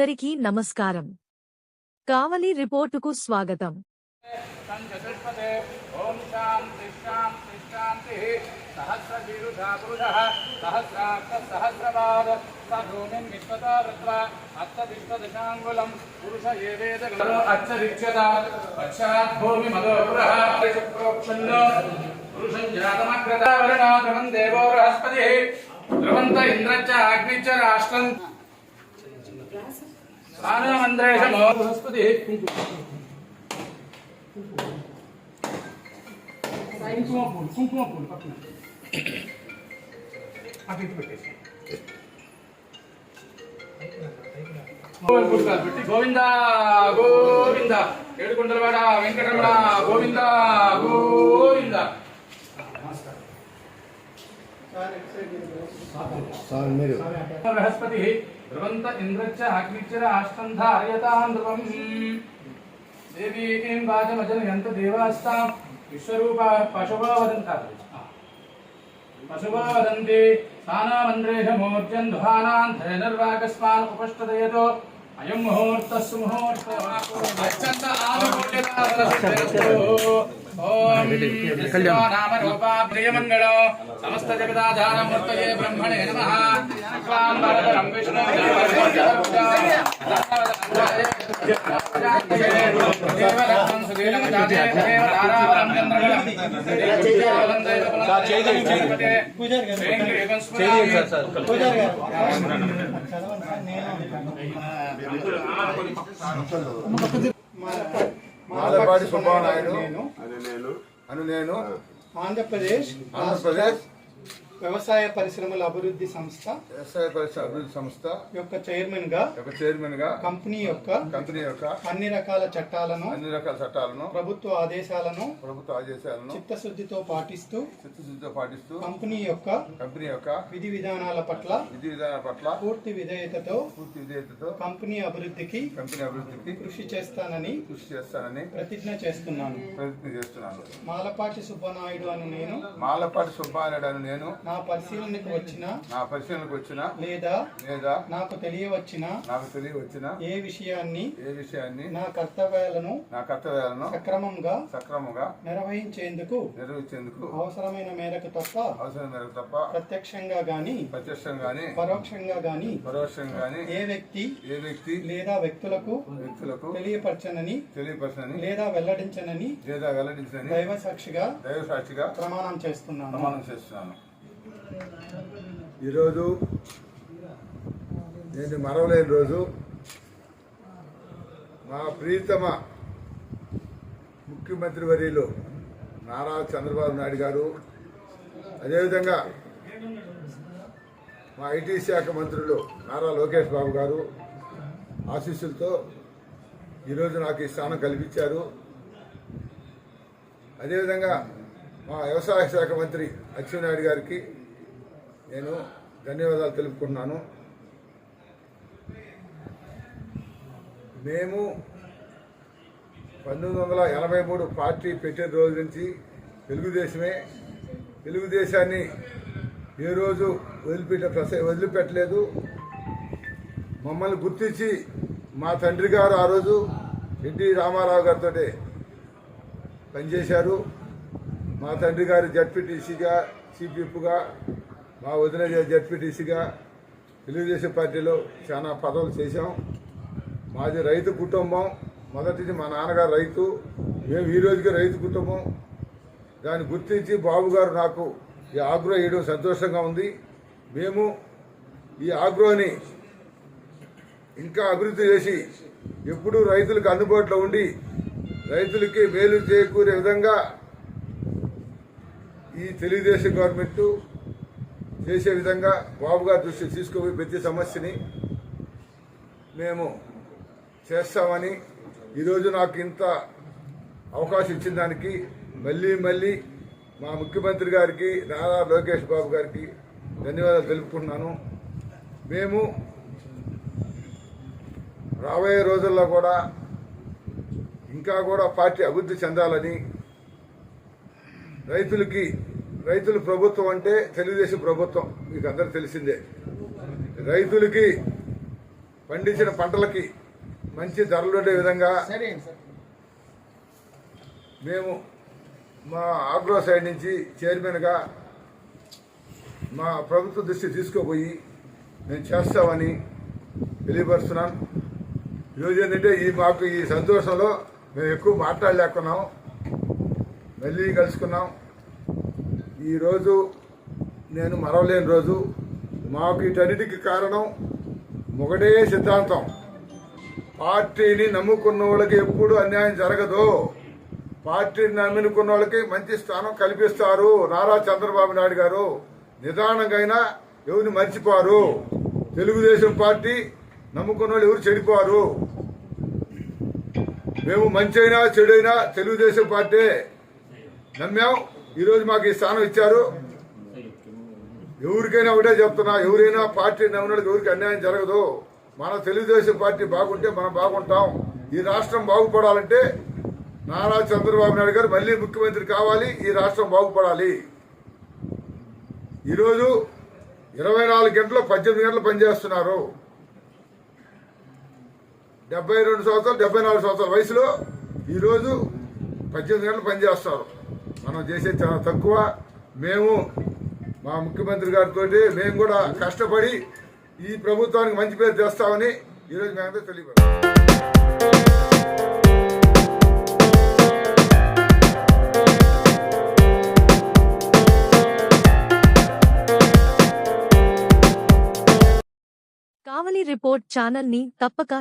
అందరికీ నమస్కారం కావలి రిపోర్టుకు స్వాగతం పురుషం జాతమగ్రతావరణా ధ్రువం దేవో బృహస్పతి ధ్రువంత ఇంద్రచ్చ అగ్నిచ్చ రాష్ట్రం స్నానమంద్రేషమో బృహస్పతిः కుంకుమ పూలు కుంకుమ పూలు పక్కన అటు ఇటు పెట్టేసి పూలు కాదు పెట్టి గోవింద గోవింద. ఏడుకొండలవాడ వెంకటరమణ గోవింద గోవింద. బృహస్పతి ధ్రువంత ఇంద్రచ్చ అగ్నిచ్చర అష్టం ధారయతాం ధ్రువం. దేవీం వాచమజనయంత దేవాస్తాం. విశ్వరూప పశువో వదంతారు పశువో వదంతి స్థానామంద్రేషమూర్జన్ దుహానాన్ ధైర్వాకస్మాన్ ఉపష్టదయతో. అయం ముహూర్త సుముహూర్త అత్యంత ఆనుకూల్యత ఓం నామ రూపా ప్రియమంగళం సమస్త జగదాధారమూర్తయే బ్రహ్మణే నమః విష్ణు మాలపాటి సుబ్బానాయుడు నేను. అని నేను. ఆంధ్రప్రదేశ్. ఆంధ్రప్రదేశ్. వ్యవసాయ పరిశ్రమల అభివృద్ధి సంస్థ వ్యవసాయ పరిశ్రమ అభివృద్ధి సంస్థ యొక్క చైర్మన్గా యొక్క చైర్మన్గా కంపెనీ యొక్క కంపెనీ యొక్క అన్ని రకాల చట్టాలను అన్ని రకాల చట్టాలను ప్రభుత్వ ఆదేశాలను ప్రభుత్వ ఆదేశాలను చిత్తశుద్ధితో పాటిస్తూ చిత్తశుద్ధితో పాటిస్తూ కంపెనీ యొక్క కంపెనీ యొక్క విధి విధానాల పట్ల విధి విధానాల పట్ల పూర్తి విధేయతతో పూర్తి విధేయతతో కంపెనీ అభివృద్ధికి కంపెనీ అభివృద్ధికి కృషి చేస్తానని కృషి చేస్తానని ప్రతిజ్ఞ చేస్తున్నాను. ప్రయత్నం చేస్తున్నాను. మాలపాటి సుబ్బనాయుడు అని నేను మాలపాటి సుబ్బానాయుడు అని నేను నా పరిశీలనకు వచ్చిన నా పరిశీలనకు వచ్చిన లేదా లేదా నాకు తెలియవచ్చిన నాకు తెలియ వచ్చిన ఏ విషయాన్ని ఏ విషయాన్ని నా కర్తవ్యాలను నా కర్తవ్యాలను సక్రమంగా సక్రమంగా నిర్వహించేందుకు నిర్వహించేందుకు అవసరమైన మేరకు తప్ప అవసరం మేరకు తప్ప ప్రత్యక్షంగా గాని ప్రత్యక్షంగాని పరోక్షంగా గాని పరోక్షంగాని ఏ వ్యక్తి ఏ వ్యక్తి లేదా వ్యక్తులకు వ్యక్తులకు తెలియపరచనని తెలియపరచని లేదా వెల్లడించనని లేదా వెల్లడించని దైవ సాక్షిగా దైవ సాక్షిగా ప్రమాణం చేస్తున్నాను. ప్రమాణం చేస్తున్నాను. ఈరోజు నేను మరవలేని రోజు. మా ప్రియతమ ముఖ్యమంత్రి వర్యులు నారా చంద్రబాబు నాయుడు గారు అదేవిధంగా మా ఐటీ శాఖ మంత్రులు నారా లోకేష్ బాబు గారు ఆశీస్సులతో ఈరోజు నాకు ఈ స్థానం కల్పించారు. అదేవిధంగా మా వ్యవసాయ శాఖ మంత్రి అచ్చెన్నాయుడు గారికి నేను ధన్యవాదాలు తెలుపుకున్నాను మేము పంతొమ్మిది వందల ఎనభై మూడు పార్టీ పెట్టిన రోజు నుంచి తెలుగుదేశమే. తెలుగుదేశాన్ని ఏ రోజు వదిలిపెట్ట ప్రస వదిలిపెట్టలేదు. మమ్మల్ని గుర్తించి మా తండ్రి గారు ఆ రోజు ఎన్టీ రామారావు గారితో పనిచేశారు. మా తండ్రి గారు జడ్పీటీసీగా సిపిఎఫ్గా మా వదిన జడ్పీటీసీగా తెలుగుదేశం పార్టీలో చాలా పదవులు చేశాం. మాది రైతు కుటుంబం. మొదటిది మా నాన్నగారు రైతు. మేము ఈ రోజుకి రైతు కుటుంబం. దాన్ని గుర్తించి బాబు గారు నాకు ఈ ఆగ్రో వేయడం సంతోషంగా ఉంది. మేము ఈ ఆగ్రోని ఇంకా అభివృద్ధి చేసి ఎప్పుడూ రైతులకు అందుబాటులో ఉండి రైతులకి మేలు చేకూరే విధంగా ఈ తెలుగుదేశం గవర్నమెంట్ చేసే విధంగా బాబు గారి దృష్టి తీసుకుపోయి ప్రతి సమస్యని మేము చేస్తామని ఈరోజు నాకు ఇంత అవకాశం ఇచ్చిన దానికి మళ్ళీ మళ్ళీ మా ముఖ్యమంత్రి గారికి నారా లోకేష్ బాబు గారికి ధన్యవాదాలు తెలుపుకుంటున్నాను. మేము రాబోయే రోజుల్లో కూడా ఇంకా కూడా పార్టీ అభివృద్ధి చెందాలని రైతులకి రైతుల ప్రభుత్వం అంటే తెలుగుదేశం ప్రభుత్వం. మీకు అందరికి తెలిసిందే. రైతులకి పండించిన పంటలకి మంచి ధరలు ఉండే విధంగా మేము మా ఆగ్రో సైడ్ నుంచి చైర్మన్గా మా ప్రభుత్వ దృష్టి తీసుకుపోయి మేము చేస్తామని తెలియపరుస్తున్నాను ఈరోజు ఏంటంటే ఈ మాకు ఈ సంతోషంలో మేము ఎక్కువ మాట్లాడలేకున్నాం. మళ్ళీ కలుసుకున్నాం. ఈరోజు నేను మరవలేని రోజు. మాకు ఇటన్నిటికి కారణం ఒకటే సిద్ధాంతం. పార్టీని నమ్ముకున్న వాళ్ళకి ఎప్పుడు అన్యాయం జరగదు. పార్టీని నమ్ముకున్న వాళ్ళకి మంచి స్థానం కల్పిస్తారు నారా చంద్రబాబు నాయుడు గారు. నిదానంగా ఎవరిని మర్చిపోరు. తెలుగుదేశం పార్టీ నమ్ముకున్న వాళ్ళు ఎవరు చెడిపోరు. మేము మంచి అయినా చెడైనా తెలుగుదేశం పార్టీ నమ్మాం. ఈరోజు మాకు ఈ స్థానం ఇచ్చారు. ఎవరికైనా ఒకటే చెప్తున్నా ఎవరైనా పార్టీ నమ్మినోళ్ళకి ఎవరికి అన్యాయం జరగదు. మన తెలుగుదేశం పార్టీ బాగుంటే మనం బాగుంటాం. ఈ రాష్ట్రం బాగుపడాలంటే నారా చంద్రబాబు నాయుడు గారు మళ్ళీ ముఖ్యమంత్రి కావాలి ఈ రాష్ట్రం బాగుపడాలి. ఈరోజు ఇరవై నాలుగు గంటలు పద్దెనిమిది గంటలు పనిచేస్తున్నారు. డెబ్బై రెండు సంవత్సరాలు డెబ్బై నాలుగు సంవత్సరాల వయసులో ఈరోజు పద్దెనిమిది గంటలు పనిచేస్తారు మనం చేసేది చాలా తక్కువ. మేము మా ముఖ్యమంత్రి గారితో మేము కూడా కష్టపడి ఈ ప్రభుత్వానికి మంచి పేరు తెస్తామని ఈరోజు మేమంతా తెలియదు కావలి రిపోర్ట్ ఛానల్ని తప్పక